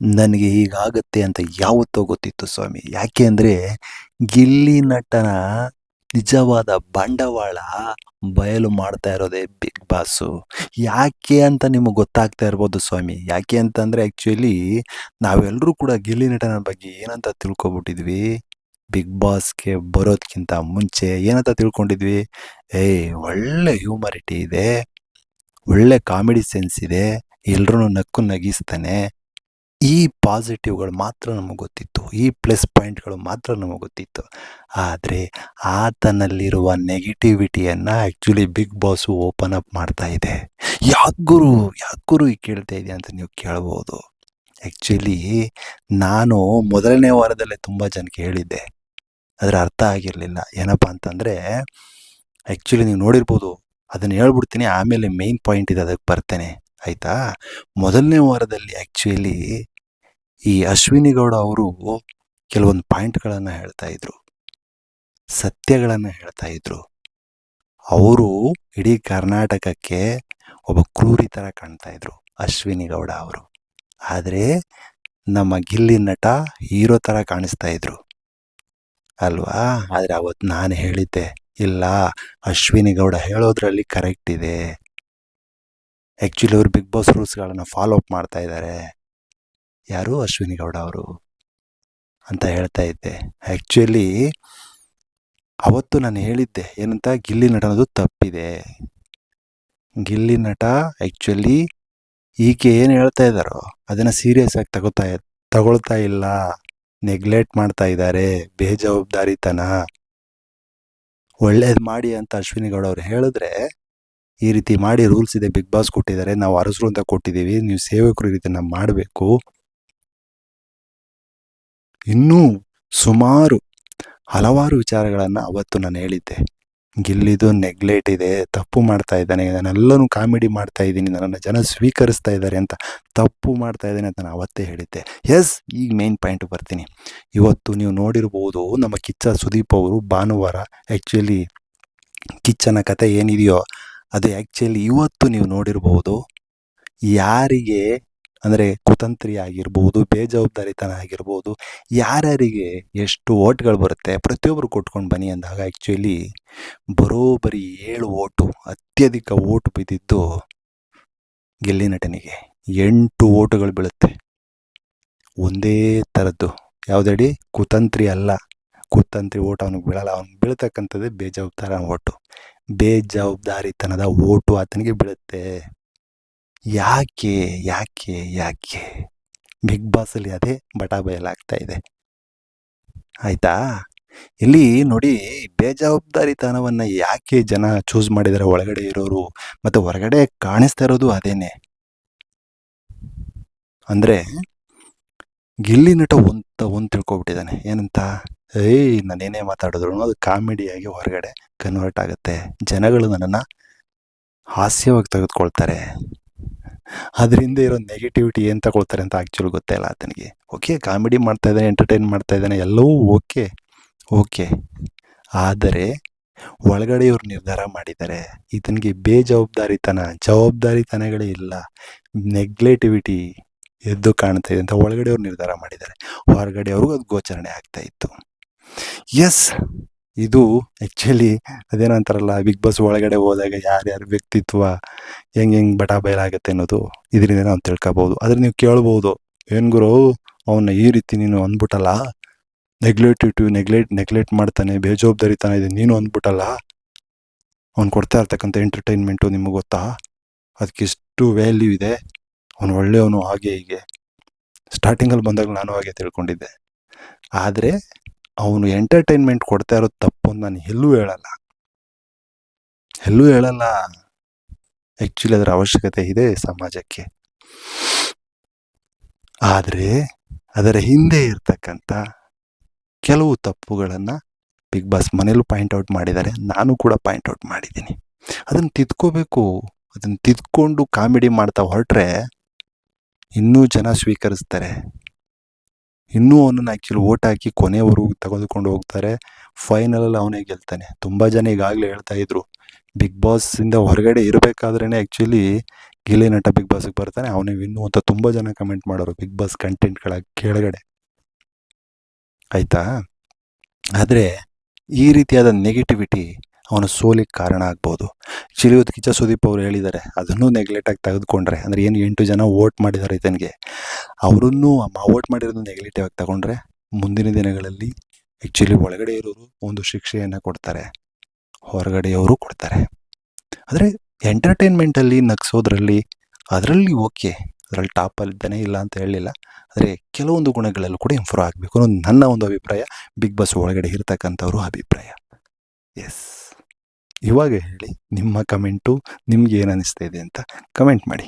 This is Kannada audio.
ನನಗೆ ಹೀಗಾಗತ್ತೆ ಅಂತ ಯಾವತ್ತೋ ಗೊತ್ತಿತ್ತು ಸ್ವಾಮಿ. ಯಾಕೆ ಅಂದರೆ ಗಿಲ್ಲಿ ನಟನ ನಿಜವಾದ ಬಂಡವಾಳ ಬಯಲು ಮಾಡ್ತಾ ಇರೋದೇ ಬಿಗ್ ಬಾಸು. ಯಾಕೆ ಅಂತ ನಿಮಗೆ ಗೊತ್ತಾಗ್ತಾ ಇರ್ಬೋದು ಸ್ವಾಮಿ. ಯಾಕೆ ಅಂತಂದರೆ ಆ್ಯಕ್ಚುಲಿ ನಾವೆಲ್ಲರೂ ಕೂಡ ಗಿಲ್ಲಿ ನಟನ ಬಗ್ಗೆ ಏನಂತ ತಿಳ್ಕೊಬಿಟ್ಟಿದ್ವಿ ಬಿಗ್ ಬಾಸ್‌ಗೆ ಬರೋದಕ್ಕಿಂತ ಮುಂಚೆ ಏನಂತ ತಿಳ್ಕೊಂಡಿದ್ವಿ ಏಯ್, ಒಳ್ಳೆ ಹ್ಯೂಮರಿಟಿ ಇದೆ. ಒಳ್ಳೆ ಕಾಮಿಡಿ ಸೆನ್ಸ್ ಇದೆ. ಎಲ್ರೂ ನಕ್ಕು ನಗಿಸ್ತಾನೆ. ಈ ಪಾಸಿಟಿವ್‌ಗಳು ಮಾತ್ರ ನಮಗೆ ಗೊತ್ತಿತ್ತು. ಈ ಪ್ಲಸ್ ಪಾಯಿಂಟ್‌ಗಳು ಮಾತ್ರ ನಮಗೆ ಗೊತ್ತಿತ್ತು. ಆದರೆ ಆತನಲ್ಲಿರುವ ನೆಗೆಟಿವಿಟಿಯನ್ನು actually Big Boss open up ಮಾಡ್ತಾ ಇದೆ. ಯಾಕೆ ಗುರು ಯಾಕೆ ಗುರು ಈ ಕೇಳ್ತಾ ಇದೆಯಾ ಅಂತ ನೀವು ಕೇಳ್ಬೋದು. ಆ್ಯಕ್ಚುಲಿ ನಾನು ಮೊದಲನೇ ವಾರದಲ್ಲೇ ತುಂಬ ಜನಕ್ಕೆ ಹೇಳಿದ್ದೆ. ಅದರ ಅರ್ಥ ಆಗಿರಲಿಲ್ಲ ಏನಪ್ಪಾ ಅಂತಂದರೆ ಆ್ಯಕ್ಚುಲಿ ನೀವು ನೋಡಿರ್ಬೋದು. ಅದನ್ನು ಹೇಳ್ಬಿಡ್ತೀನಿ, ಆಮೇಲೆ ಮೇನ್ ಪಾಯಿಂಟ್ ಇದೆ ಅದಕ್ಕೆ ಬರ್ತೇನೆ. ಆಯಿತಾ ಮೊದಲನೇ ವಾರದಲ್ಲಿ ಆಕ್ಚುಲಿ ಈ ಅಶ್ವಿನಿ ಗೌಡ ಅವರು ಕೆಲವೊಂದು ಪಾಯಿಂಟ್ಗಳನ್ನು ಹೇಳ್ತಾ ಇದ್ರು. ಸತ್ಯಗಳನ್ನು ಹೇಳ್ತಾ ಇದ್ರು. ಅವರು ಇಡೀ ಕರ್ನಾಟಕಕ್ಕೆ ಒಬ್ಬ ಕ್ರೂರಿ ತರ ಕಾಣ್ತಾ ಇದ್ರು. ಅಶ್ವಿನಿ ಗೌಡ ಅವರು. ಆದ್ರೆ ನಮ್ಮ ಗಿಲ್ಲಿ ನಟ ಹೀರೋ ತರ ಕಾಣಿಸ್ತಾ ಇದ್ರು. ಅಲ್ವಾ? ಆದ್ರೆ ಅವತ್ತು ನಾನು ಹೇಳಿದ್ದೆ, ಇಲ್ಲ ಅಶ್ವಿನಿ ಗೌಡ ಹೇಳೋದ್ರಲ್ಲಿ ಕರೆಕ್ಟ್ ಇದೆ. ಆ್ಯಕ್ಚುಲಿ ಅವರು ಬಿಗ್ ಬಾಸ್ ರೂಲ್ಸ್ಗಳನ್ನು ಫಾಲೋ ಅಪ್ ಮಾಡ್ತಾ ಇದ್ದಾರೆ. ಯಾರು? ಅಶ್ವಿನಿ ಗೌಡ ಅವರು. ಅಂತ ಹೇಳ್ತಾ ಇದ್ದೆ. ಆ್ಯಕ್ಚುಲಿ ಅವತ್ತು ನಾನು ಹೇಳಿದ್ದೆ. ಏನಂತ, ಗಿಲ್ಲಿ ನಟನದು ತಪ್ಪಿದೆ. ಗಿಲ್ಲಿ ನಟ ಆ್ಯಕ್ಚುಲಿ ಈಕೆ ಏನು ಹೇಳ್ತಾ ಇದ್ದಾರೋ, ಅದನ್ನು ಸೀರಿಯಸ್ ಆಗಿ ತಗೋತಾ ತಗೊಳ್ತಾ ಇಲ್ಲ. ನೆಗ್ಲೆಕ್ಟ್ ಮಾಡ್ತಾ ಇದ್ದಾರೆ. ಬೇಜವಾಬ್ದಾರಿತನ. ಒಳ್ಳೇದು ಮಾಡಿ ಅಂತ ಅಶ್ವಿನಿ ಗೌಡ ಅವರು ಹೇಳಿದ್ರೆ, ಈ ರೀತಿ ಮಾಡಿ ರೂಲ್ಸ್ ಇದೆ ಬಿಗ್ ಬಾಸ್ ಕೊಟ್ಟಿದ್ದಾರೆ. ನಾವು ಅರಸರು ಅಂತ ಕೊಟ್ಟಿದ್ದೀವಿ. ನೀವು ಸೇವಕರು ಈ ರೀತಿ ನಾವು ಮಾಡಬೇಕು. ಇನ್ನೂ ಸುಮಾರು ಹಲವಾರು ವಿಚಾರಗಳನ್ನು ಅವತ್ತು ನಾನು ಹೇಳಿದ್ದೆ. ಗಿಲ್ಲಿದು ನೆಗ್ಲೆಟ್ ಇದೆ. ತಪ್ಪು ಮಾಡ್ತಾ ಇದ್ದಾನೆ. ನಾನೆಲ್ಲನೂ ಕಾಮಿಡಿ ಮಾಡ್ತಾ ಇದ್ದೀನಿ. ನನ್ನನ್ನು ಜನ ಸ್ವೀಕರಿಸ್ತಾ ಇದ್ದಾರೆ ಅಂತ ತಪ್ಪು ಮಾಡ್ತಾ ಇದ್ದಾನೆ ಅಂತ ನಾನು ಅವತ್ತೇ ಹೇಳಿದ್ದೆ. ಎಸ್ ಈಗ ಮೇನ್ ಪಾಯಿಂಟ್ ಬರ್ತೀನಿ. ಇವತ್ತು ನೀವು ನೋಡಿರ್ಬೋದು, ನಮ್ಮ ಕಿಚ್ಚ ಸುದೀಪ್ ಅವರು ಭಾನುವಾರ ಆ್ಯಕ್ಚುಲಿ ಕಿಚ್ಚನ ಕತೆ ಏನಿದೆಯೋ, ಅದು ಆ್ಯಕ್ಚುಲಿ ಇವತ್ತು ನೀವು ನೋಡಿರ್ಬೋದು. ಯಾರಿಗೆ ಅಂದ್ರೆ ಕುತಂತ್ರಿ ಆಗಿರ್ಬೋದು, ಬೇಜವಾಬ್ದಾರಿತನ ಆಗಿರ್ಬೋದು, ಯಾರ್ಯಾರಿಗೆ ಎಷ್ಟು ವೋಟ್‌ಗಳು ಬರುತ್ತೆ ಪ್ರತಿಯೊಬ್ಬರು ಕೊಟ್ಕೊಂಡು ಬನ್ನಿ ಅಂದಾಗ ಆ್ಯಕ್ಚುಲಿ ಬರೋಬ್ಬರಿ ಏಳು ಓಟು ಅತ್ಯಧಿಕ ಓಟು ಬಿದ್ದಿದ್ದು ಗೆಲ್ಲಿ ನಟನಿಗೆ. ಎಂಟು ಓಟುಗಳು ಬೀಳುತ್ತೆ. ಒಂದೇ ಥರದ್ದು. ಯಾವುದೇಡಿ ಕುತಂತ್ರಿ ಅಲ್ಲ. ಕುತಂತ್ರಿ ವೋಟ್ ಅವನಿಗೆ ಬೀಳಲ್ಲ. ಅವ್ನಿಗೆ ಬೀಳ್ತಕ್ಕಂಥದ್ದೇ ಬೇಜವಾಬ್ದಾರ ಓಟು ಬೇಜವಾಬ್ದಾರಿತನದ ಓಟು ಆತನಿಗೆ ಬೀಳುತ್ತೆ. ಯಾಕೆ? ಯಾಕೆ? ಯಾಕೆ? ಬಿಗ್ ಬಾಸಲ್ಲಿ ಅದೇ ಬಟಾ ಬಯಲಾಗ್ತಾ ಇದೆ. ಆಯ್ತಾ? ಇಲ್ಲಿ ನೋಡಿ ಬೇಜವಾಬ್ದಾರಿತನವನ್ನ ಯಾಕೆ ಜನ ಚೂಸ್ ಮಾಡಿದರೆ ಒಳಗಡೆ ಇರೋರು ಮತ್ತೆ ಹೊರಗಡೆ ಕಾಣಿಸ್ತಾ ಇರೋದು ಅದೇನೆ. ಅಂದ್ರೆ ಗಿಲ್ಲಿ ನಟ ಒಂದು, ಒಂದ್ ತಿಳ್ಕೊಬಿಟ್ಟಿದ್ದಾನೆ. ಏನಂತ? ಏಯ್ ನಾನೇನೇ ಮಾತಾಡಿದ್ರು ಅದು ಕಾಮಿಡಿಯಾಗಿ ಹೊರಗಡೆ ಕನ್ವರ್ಟ್ ಆಗುತ್ತೆ. ಜನಗಳು ನನ್ನನ್ನು ಹಾಸ್ಯವಾಗಿ ತೆಗೆದುಕೊಳ್ತಾರೆ. ಅದ್ರ ಹಿಂದೆ ಇರೋ ನೆಗೆಟಿವಿಟಿ ಏನು ತಗೊಳ್ತಾರೆ ಅಂತ ಆಕ್ಚುಲಿ ಗೊತ್ತೇ ಇಲ್ಲ ಆತನಿಗೆ. ಓಕೆ ಕಾಮಿಡಿ ಮಾಡ್ತಾ ಇದ್ದಾನೆ, ಎಂಟರ್‌ಟೈನ್ ಮಾಡ್ತಾ ಇದ್ದಾನೆ ಎಲ್ಲವೂ ಓಕೆ. ಓಕೆ. ಆದರೆ ಒಳಗಡೆ ಇವ್ರು ನಿರ್ಧಾರ ಮಾಡಿದ್ದಾರೆ. ಈತನಿಗೆ ಬೇಜವಾಬ್ದಾರಿತನ, ಜವಾಬ್ದಾರಿತನಗಳೇ ಇಲ್ಲ. ನೆಗ್ಲೆಟಿವಿಟಿ ಎದ್ದು ಕಾಣ್ತಾ ಇದೆ ಅಂತ ಒಳಗಡೆ ಅವ್ರು ನಿರ್ಧಾರ ಮಾಡಿದ್ದಾರೆ. ಹೊರಗಡೆ ಅವ್ರಿಗೂ ಅದು ಗೋಚರಣೆ ಆಗ್ತಾ ಇತ್ತು. ಎಸ್ ಇದು ಆ್ಯಕ್ಚುಲಿ ಅದೇನೋ ಅಂತಾರಲ್ಲ ಬಿಗ್ ಬಾಸ್ ಒಳಗಡೆ ಹೋದಾಗ ಯಾರ್ಯಾರ ವ್ಯಕ್ತಿತ್ವ ಹೆಂಗೆ ಹೆಂಗ್ ಬಟಾ ಬಯಲಾಗುತ್ತೆ ಅನ್ನೋದು ಇದರಿಂದ ನಾವು ತಿಳ್ಕೊಬೋದು ಆದರೆ ನೀವು ಕೇಳ್ಬೋದು ಏನ್ ಗುರು ಅವನ್ನ ಈ ರೀತಿ ನೀನು ಅಂದ್ಬಿಟ್ಟಲ್ಲ. ನೆಗ್ಲೆಟಿವಿಟಿ ನೆಗ್ಲೆಕ್ಟ್ ನೆಗ್ಲೆಕ್ಟ್ ಮಾಡ್ತಾನೆ, ಬೇಜವಾಬ್ದಾರಿತನ ಇದೆ ನೀನು ಅಂದ್ಬಿಟ್ಟಲ್ಲ. ಅವ್ನು ಕೊಡ್ತಾ ಇರ್ತಕ್ಕಂಥ ಎಂಟರ್‌ಟೈನ್‌ಮೆಂಟು ನಿಮಗೆ ಗೊತ್ತಾ? ಅದಕ್ಕೆಷ್ಟು ವ್ಯಾಲ್ಯೂ ಇದೆ. ಅವನು ಒಳ್ಳೆಯವನು ಹಾಗೆ ಹೀಗೆ. ಸ್ಟಾರ್ಟಿಂಗಲ್ಲಿ ಬಂದಾಗ ನಾನು ಹಾಗೆ ತಿಳ್ಕೊಂಡಿದ್ದೆ. ಆದ್ರೆ ಅವನು ಎಂಟರ್‌ಟೈನ್‌ಮೆಂಟ್ ಕೊಡ್ತಾ ಇರೋದು ತಪ್ಪು ಅಂತ ನಾನು ಎಲ್ಲೂ ಹೇಳಲ್ಲ. ಎಲ್ಲೂ ಹೇಳಲ್ಲ. ಆ್ಯಕ್ಚುಲಿ ಅದರ ಅವಶ್ಯಕತೆ ಇದೆ ಸಮಾಜಕ್ಕೆ. ಆದರೆ ಅದರ ಹಿಂದೆ ಇರ್ತಕ್ಕಂಥ ಕೆಲವು ತಪ್ಪುಗಳನ್ನು ಬಿಗ್ ಬಾಸ್ ಮನೇಲೂ ಪಾಯಿಂಟ್ ಔಟ್ ಮಾಡಿದ್ದಾರೆ. ನಾನು ಕೂಡ ಪಾಯಿಂಟ್ ಔಟ್ ಮಾಡಿದ್ದೀನಿ. ಅದನ್ನು ತಿದ್ಕೋಬೇಕು. ಅದನ್ನು ತಿದ್ಕೊಂಡು ಕಾಮಿಡಿ ಮಾಡ್ತಾ ಹೊರಟ್ರೆ ಇನ್ನೂ ಜನ ಸ್ವೀಕರಿಸ್ತಾರೆ. ಇನ್ನೂ ಅವನನ್ನು ಆ್ಯಕ್ಚುಲಿ ಓಟ್ ಹಾಕಿ ಕೊನೆವರೆಗೂ ತೆಗೆದುಕೊಂಡು ಹೋಗ್ತಾರೆ. ಫೈನಲಲ್ಲಿ ಅವನೇ ಗೆಲ್ತಾನೆ. ತುಂಬ ಜನ ಈಗಾಗಲೇ ಹೇಳ್ತಾ ಇದ್ರು. ಬಿಗ್ ಬಾಸಿಂದ ಹೊರಗಡೆ ಇರಬೇಕಾದ್ರೇ ಆ್ಯಕ್ಚುಲಿ ಗಿಲ್ಲಿ ನಟ ಬಿಗ್ ಬಾಸ್ಗೆ ಬರ್ತಾನೆ, ಅವನೇ ವಿನ್ನು ಅಂತ ತುಂಬ ಜನ ಕಮೆಂಟ್ ಮಾಡೋರು ಬಿಗ್ ಬಾಸ್ ಕಂಟೆಂಟ್ಗಳ ಕೆಳಗಡೆ ಆಯಿತಾ ಆದರೆ ಈ ರೀತಿಯಾದ ನೆಗೆಟಿವಿಟಿ ಅವನ ಸೋಲಿಗೆ ಕಾರಣ ಆಗ್ಬೋದು. ಇವತ್ತು ಕಿಚ್ಚ ಸುದೀಪ್ ಅವರು ಹೇಳಿದ್ದಾರೆ, ಅದನ್ನು ನೆಗ್ಲೆಕ್ಟಾಗಿ ತೆಗೆದುಕೊಂಡ್ರೆ, ಅಂದರೆ ಏನು ಎಂಟು ಜನ ವೋಟ್ ಮಾಡಿದ್ದಾರೆ ಈತನಿಗೆ, ಅವರನ್ನು ವೋಟ್ ಮಾಡಿರೋದು ನೆಗ್ಲೆಟಿವ್ ಆಗಿ ತಗೊಂಡ್ರೆ ಮುಂದಿನ ದಿನಗಳಲ್ಲಿ ಆ್ಯಕ್ಚುಲಿ ಒಳಗಡೆ ಇರೋರು ಒಂದು ಶಿಕ್ಷೆಯನ್ನು ಕೊಡ್ತಾರೆ, ಹೊರಗಡೆಯವರು ಕೊಡ್ತಾರೆ. ಆದರೆ ಎಂಟರ್ಟೈನ್ಮೆಂಟಲ್ಲಿ ನಗ್ಸೋದ್ರಲ್ಲಿ, ಅದರಲ್ಲಿ ಓಕೆ ಅದರಲ್ಲಿ ಟಾಪಲ್ಲಿದ್ದಾನೆ ಇಲ್ಲ ಅಂತ ಹೇಳಲಿಲ್ಲ, ಆದರೆ ಕೆಲವೊಂದು ಗುಣಗಳಲ್ಲೂ ಕೂಡ ಇಂಪ್ರೂವ್ ಆಗಬೇಕು ಅನ್ನೋದು ನನ್ನ ಒಂದು ಅಭಿಪ್ರಾಯ ಬಿಗ್ ಬಾಸ್ ಒಳಗಡೆ ಇರ್ತಕ್ಕಂಥವ್ರು ಅಭಿಪ್ರಾಯ. ಎಸ್ ಇವಾಗ ಹೇಳಿ ನಿಮ್ಮ ಕಮೆಂಟು ನಿಮ್ಗೆ ಏನು ಅನ್ನಿಸ್ತಾ ಇದೆ ಅಂತ ಕಮೆಂಟ್ ಮಾಡಿ.